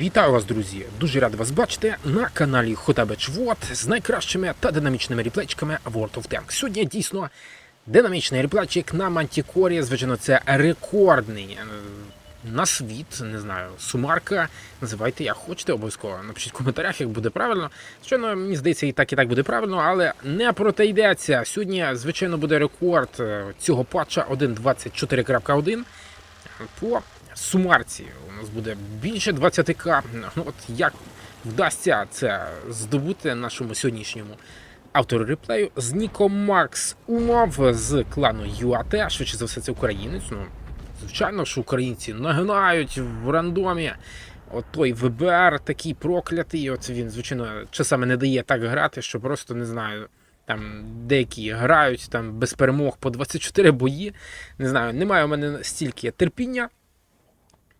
Вітаю вас, друзі! Дуже радий вас бачити на каналі Хотабеч Вот з найкращими та динамічними реплейчиками World of Tanks. Сьогодні дійсно динамічний реплейчик на Мантікорі. Звичайно, це рекордний е, на світ, не знаю, сумарка. Називайте як хочете, обов'язково. Напишіть в коментарях, як буде правильно. Звичайно, мені здається, і так, і так буде правильно, але не про те йдеться. Сьогодні, звичайно, буде рекорд е, цього патча 1.24.1 по сумарці. У нас буде більше 20к. Ну, от як вдасться це здобути нашому сьогоднішньому автору реплею з Ніком Маркс Умов з клану ЮАТ, швидше за все, це українець. Ну, звичайно, що українці нагинають в рандомі. От той ВБР такий проклятий. От він, звичайно, часами не дає так грати, що просто не знаю. Там деякі грають там без перемог по 24 бої. Не знаю, немає у мене стільки терпіння.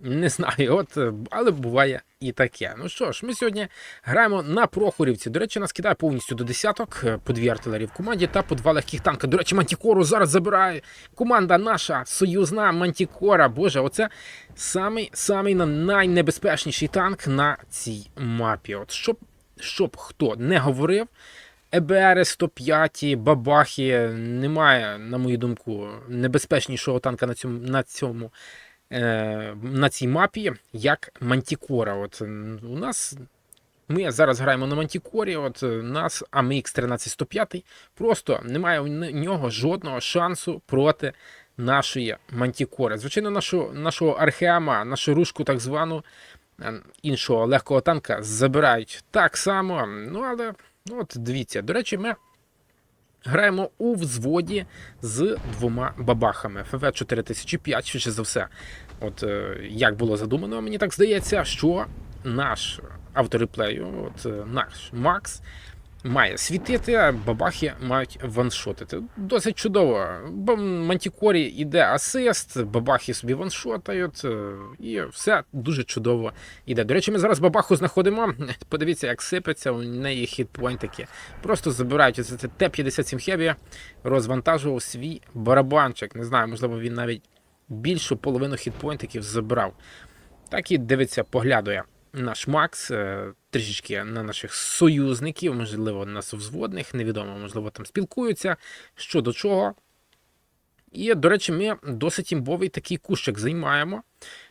Не знаю, от, е, але буває і таке. Ну що ж, ми сьогодні граємо на Прохорівці. До речі, нас кидає повністю до десяток, е, по дві артилерії в команді та по два легких танка. До речі, Мантікору зараз забирає команда наша союзна Мантікора. Боже, оце самий самий найнебезпечніший танк на цій мапі. От щоб, щоб хто не говорив. ЕБР 105, бабахи, немає, на мою думку, небезпечнішого танка на цьому, на цьому на цій мапі, як Мантікора. От у нас ми зараз граємо на Мантікорі. От е, нас AMX 13105 просто немає у нього жодного шансу проти нашої Мантікори. Звичайно, нашу, нашого Археама, нашу рушку, так звану е, іншого легкого танка забирають так само. Ну але ну, от дивіться, до речі, ми. Граємо у взводі з двома бабахами. ФВ 4005, швидше за все. От е, як було задумано, мені так здається, що наш автореплею, от е, наш Макс, має світити, а бабахи мають ваншотити. Досить чудово. Бо Мантікорі іде асист, бабахи собі ваншотають, е, і все дуже чудово іде. До речі, ми зараз бабаху знаходимо. Подивіться, як сипеться, у неї хітпойнтики. Просто забирають оце це Т-57 Heavy, розвантажував свій барабанчик. Не знаю, можливо, він навіть більшу половину хітпойнтиків забрав. Так і дивиться, поглядує наш Макс е, трішечки на наших союзників, можливо, на совзводних, невідомо, можливо, там спілкуються що до чого. І, до речі, ми досить імбовий такий кущик займаємо.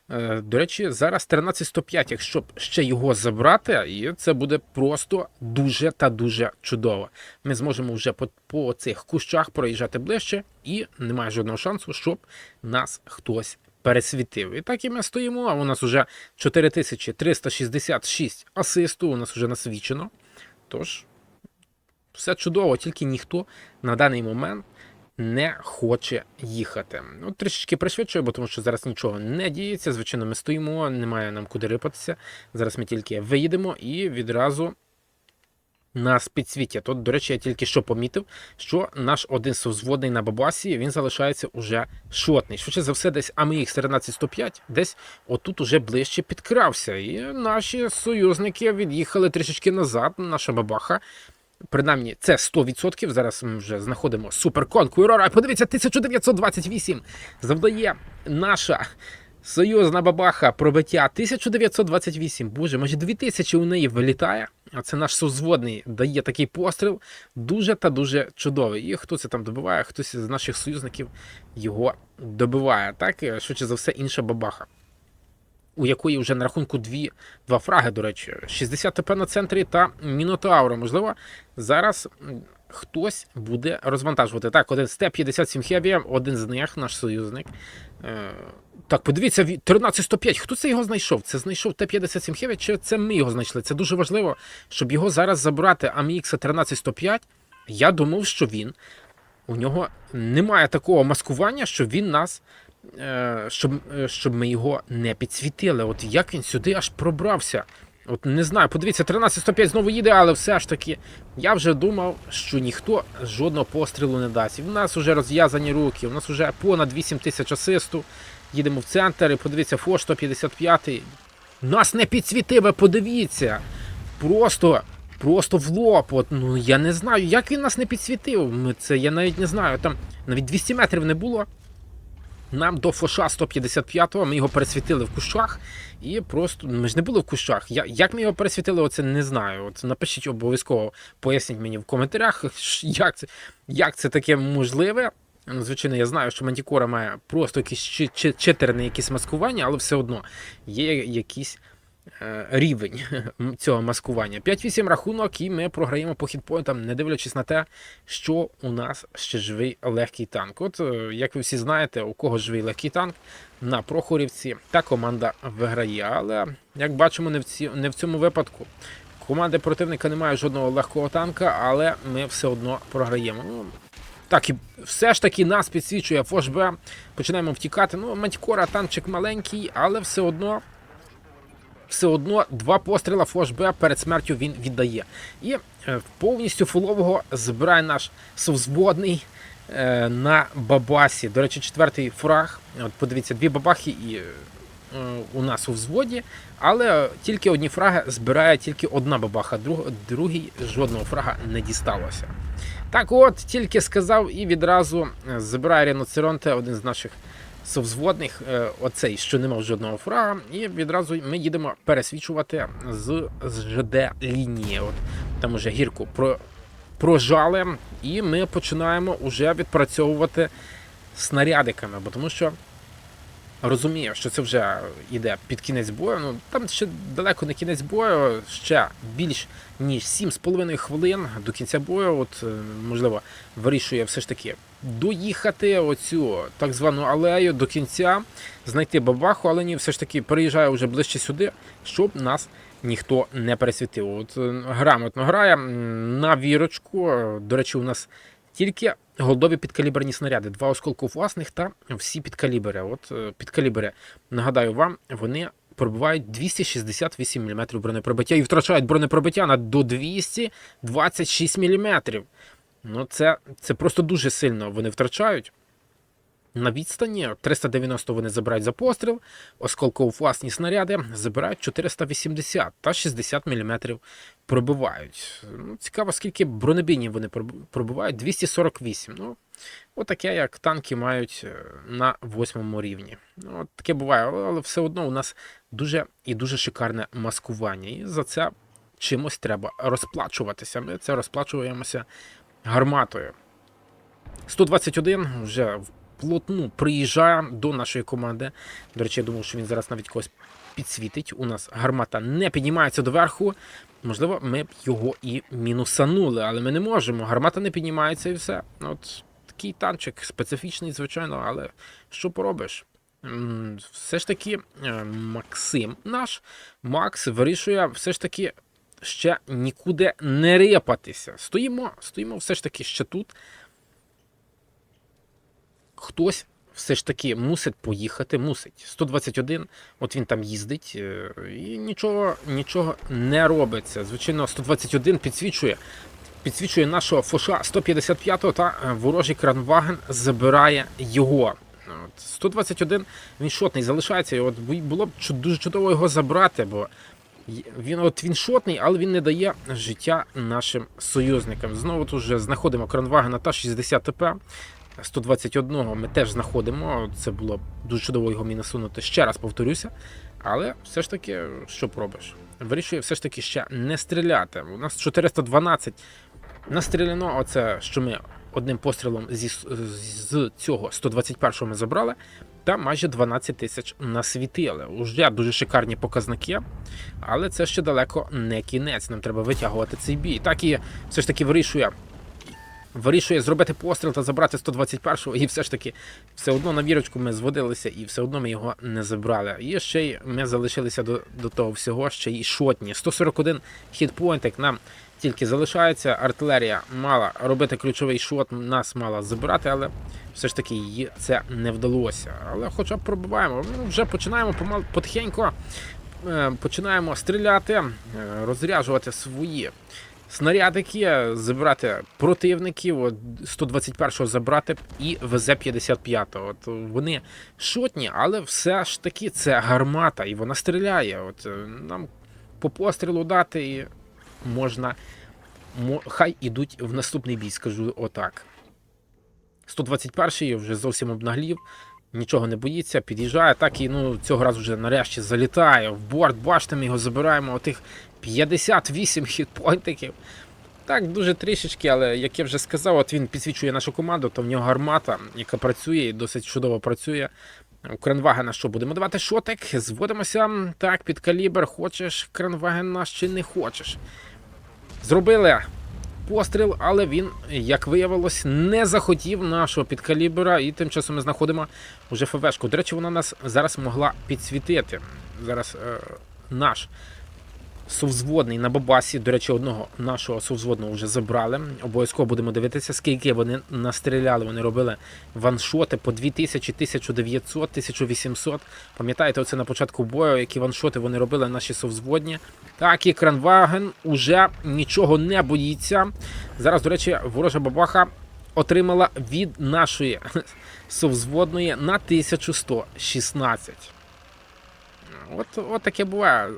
Е, До речі, зараз 13105, якщо б ще його забрати, і це буде просто дуже та дуже чудово. Ми зможемо вже по, по цих кущах проїжджати ближче, і немає жодного шансу, щоб нас хтось пересвітив. І так і ми стоїмо. А у нас вже 4366 асисту, у нас вже насвічено. Тож, все чудово, тільки ніхто на даний момент не хоче їхати. Ну, трішечки пришвидшую, бо тому що зараз нічого не діється. Звичайно, ми стоїмо, немає нам куди рипатися. Зараз ми тільки виїдемо і відразу нас підсвітять. Тут, до речі, я тільки що помітив, що наш один совзводний на бабасі він залишається уже шотний. Швидше за все, десь AMX 13105 десь отут уже ближче підкрався. І наші союзники від'їхали трішечки назад. Наша бабаха. Принаймні, це 100%. Зараз ми вже знаходимо суперконку Aurora. Подивіться, 1928 завдає наша союзна бабаха пробиття 1928. Боже, майже 2000 у неї вилітає. А це наш созводний дає такий постріл. Дуже та дуже чудовий. І хто це там добиває, хтось з наших союзників його добиває. Так, і, швидше за все, інша бабаха. У якої вже на рахунку дві, два фраги, до речі, 60 ТП на центрі та Мінотаура. Можливо, зараз хтось буде розвантажувати. Так, один з Т-57 Heavy, один з них, наш союзник. Так, подивіться, ві- 13105. Хто це його знайшов? Це знайшов Т-57 Heavy, чи це ми його знайшли? Це дуже важливо, щоб його зараз забрати AMX 13105. Я думав, що він. У нього немає такого маскування, щоб він нас. е, Щоб, е, щоб ми його не підсвітили. От як він сюди аж пробрався. От не знаю, подивіться, 13-105 знову їде, але все ж таки, я вже думав, що ніхто жодного пострілу не дасть. І в нас вже розв'язані руки, у нас вже понад 8 тисяч асисту. Їдемо в центр і подивіться, Фо 155. Нас не підсвітив, ви подивіться. Просто, просто в лоб. От, ну я не знаю, як він нас не підсвітив. Це я навіть не знаю. Там навіть 200 метрів не було. Нам до Фоша 155-го, ми його пересвітили в кущах, і просто ми ж не були в кущах. Я, як ми його пересвітили, оце не знаю. От напишіть обов'язково, поясніть мені в коментарях, як це, як це таке можливе. Ну, Звичайно, я знаю, що Мантікора має просто якісь чи- чи- читерне якісь маскування, але все одно є якийсь е, рівень цього маскування. 5-8 рахунок, і ми програємо по хітпоінтам, не дивлячись на те, що у нас ще живий легкий танк. От, е, як ви всі знаєте, у кого живий легкий танк на Прохорівці, та команда виграє. Але, як бачимо, не в, ці, не в цьому випадку. Команди противника немає жодного легкого танка, але ми все одно програємо. Ну, так, і все ж таки нас підсвічує ФОШБ. Починаємо втікати. Ну, Матькора танчик маленький, але все одно. Все одно два постріла ФОШБ перед смертю він віддає. І е, повністю фулового збирає наш совзводний е, на бабасі. До речі, четвертий фраг. От подивіться, дві бабахи і е, у нас у взводі, але тільки одні фраги збирає тільки одна бабаха, друг, другий жодного фрага не дісталося. Так от, тільки сказав і відразу забирає Ріноцеронте, один з наших совзводних, е, оцей, що не мав жодного фрага, і відразу ми їдемо пересвічувати з, з ЖД лінії. От, там уже гірку про, прожали, і ми починаємо вже відпрацьовувати снарядиками, бо тому що розумію, що це вже йде під кінець бою. Ну там ще далеко не кінець бою, ще більш ніж 7,5 хвилин до кінця бою. От е, можливо вирішує все ж таки доїхати оцю так звану алею до кінця, знайти бабаху, але ні, все ж таки переїжджає вже ближче сюди, щоб нас. Ніхто не пересвітив. От е, грамотно грає на вірочку. Е, До речі, у нас тільки голдові підкаліберні снаряди, два осколку власних та всі підкалібери. От е, підкалібери, нагадаю вам, вони пробивають 268 мм бронепробиття і втрачають бронепробиття на до 226 мм. Ну, це, це просто дуже сильно вони втрачають. На відстані 390 вони забирають за постріл, осколково власні снаряди забирають 480 та 60 мм пробивають. Ну, цікаво, скільки бронебійнів вони проб- пробивають 248. Ну, отаке, як танки мають е, на восьмому рівні. Ну, от таке буває, але все одно у нас дуже і дуже шикарне маскування. І за це чимось треба розплачуватися. Ми це розплачуємося гарматою. 121 вже вплотну приїжджає до нашої команди. До речі, я думав, що він зараз навіть когось підсвітить. У нас гармата не піднімається доверху. Можливо, ми б його і мінусанули, але ми не можемо. Гармата не піднімається і все. От такий танчик, специфічний, звичайно, але що поробиш? Все ж таки, е, Максим наш, Макс вирішує все ж таки ще нікуди не репатися. Стоїмо, стоїмо все ж таки ще тут. Хтось все ж таки мусить поїхати, мусить. 121, от він там їздить, е, і нічого, нічого не робиться. Звичайно, 121 підсвічує. Підсвічує нашого фоша 155-го та е, ворожий кранваген забирає його. От, 121 він шотний залишається. От було б дуже чудово його забрати, бо він от він шотний, але він не дає життя нашим союзникам. Знову тут вже знаходимо кранвагена та 60 ТП. 121-го ми теж знаходимо. Це було дуже чудово його мінусунути. Ще раз повторюся. Але все ж таки, що пробиш? Вирішує все ж таки ще не стріляти. У нас 412 настріляно. Оце що ми одним пострілом зі, з цього 121-го ми забрали. Та майже 12 тисяч насвітили. Уже дуже шикарні показники, але це ще далеко не кінець. Нам треба витягувати цей бій. Так і все ж таки вирішує вирішує зробити постріл та забрати 121-го, і все ж таки все одно на вірочку ми зводилися, і все одно ми його не забрали. І ще й ми залишилися до, до того всього, ще й шотні. 141 хітпоінтик нам тільки залишається. Артилерія мала робити ключовий шот, нас мала забирати, але все ж таки її це не вдалося. Але хоча б пробиваємо. Ну, вже починаємо помал потихеньку. е, Починаємо стріляти, е, розряджувати свої снарядики, забрати противників, от 121-го забрати і ВЗ-55. От вони шотні, але все ж таки це гармата, і вона стріляє. От е, нам по пострілу дати і можна. Хай ідуть в наступний бій, скажу отак. 121-й вже зовсім обнаглів. нічого не боїться, під'їжджає, так і ну, цього разу вже нарешті залітає в борт. Бачите, ми його забираємо отих 58 хітпойнтиків. Так, дуже трішечки, але як я вже сказав, от він підсвічує нашу команду, то в нього гармата, яка працює і досить чудово працює. У Кранвагена що будемо давати шотик, зводимося так під калібр. Хочеш Кранвагена чи не хочеш. Зробили постріл, але він, як виявилось, не захотів нашого підкалібра, і тим часом ми знаходимо уже ФВшку. До речі, вона нас зараз могла підсвітити. Зараз е, наш совзводний на Бабасі. До речі, одного нашого совзводного вже забрали. Обов'язково будемо дивитися, скільки вони настріляли. Вони робили ваншоти по 2000, 1900, 1800. Пам'ятаєте, оце на початку бою, які ваншоти вони робили наші совзводні. Так, і Кранваген уже нічого не боїться. Зараз, до речі, ворожа бабаха отримала від нашої совзводної на 1116. От, от таке буває.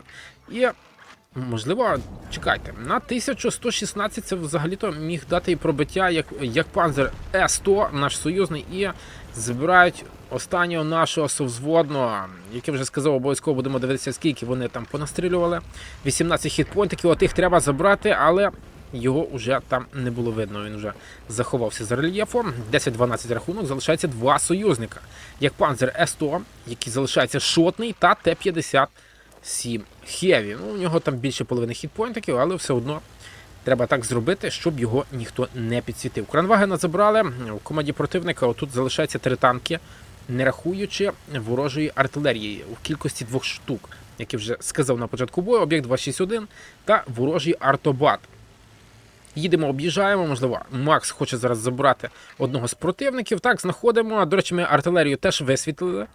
Можливо, чекайте, на 1116 це взагалі-то міг дати і пробиття як, як панзер Е100, наш союзний, і збирають останнього нашого совзводного, як я вже сказав, обов'язково будемо дивитися, скільки вони там понастрілювали. 18 хітпойнтиків, отих треба забрати, але його вже там не було видно. Він вже заховався за рельєфом. 10-12 рахунок, залишається два союзника. Як панзер Е100, який залишається шотний, та Т-50. 7 Хеві. Ну, у нього там більше половини хітпойнтиків, але все одно треба так зробити, щоб його ніхто не підсвітив. Кранвагена забрали. У команді противника отут залишається три танки, не рахуючи ворожої артилерії у кількості двох штук, як я вже сказав на початку бою, об'єкт 261 та ворожий артобат. Їдемо, об'їжджаємо, можливо, Макс хоче зараз забрати одного з противників. Так, знаходимо. До речі, ми артилерію теж висвітлили.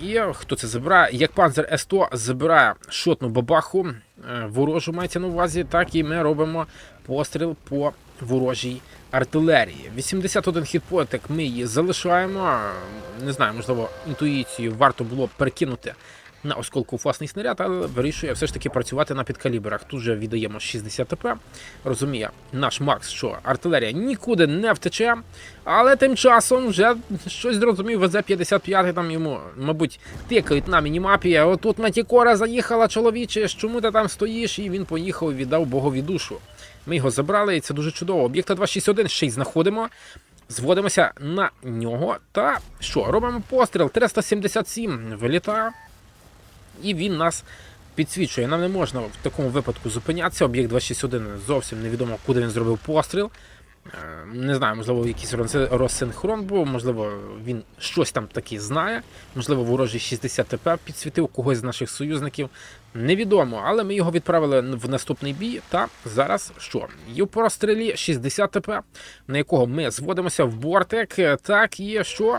І хто це забирає? Як панзер С100 забирає шотну бабаху, е, ворожу мається на увазі, так і ми робимо постріл по ворожій артилерії. 81 хітпоінтик ми її залишаємо. Не знаю, можливо, інтуїцію варто було перекинути на осколкофасний снаряд, але вирішує все ж таки працювати на підкалібрах. Тут же віддаємо 60 ТП. Розуміє наш Макс, що артилерія нікуди не втече, але тим часом вже щось зрозумів, ВЗ-55 там йому, мабуть, тикають на мінімапі. Отут Матікора заїхала чоловіче, чому ти там стоїш? І він поїхав віддав Богові душу. Ми його забрали, і це дуже чудово. Об'єкта 261 ще й знаходимо. Зводимося на нього. Та що, робимо постріл 377 вилітає і він нас підсвічує. Нам не можна в такому випадку зупинятися. Об'єкт 261 зовсім невідомо, куди він зробив постріл. Е, Не знаю, можливо, якийсь розсинхрон був, можливо, він щось там таки знає. Можливо, ворожий 60 ТП підсвітив когось з наших союзників. Невідомо, але ми його відправили в наступний бій. Та зараз що? І прострілі 60 ТП, на якого ми зводимося в бортик. Так, і що?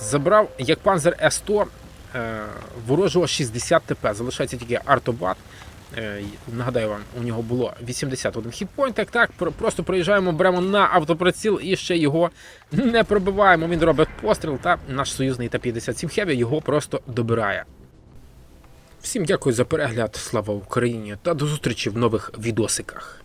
Забрав як панзер С100 е, ворожого 60 ТП. Залишається тільки артобат. Е, Нагадаю вам, у нього було 81 хітпойнт. Так, так, просто проїжджаємо, беремо на автоприціл і ще його не пробиваємо. Він робить постріл, та наш союзний Т-57 Хеві його просто добирає. Всім дякую за перегляд. Слава Україні та до зустрічі в нових відосиках.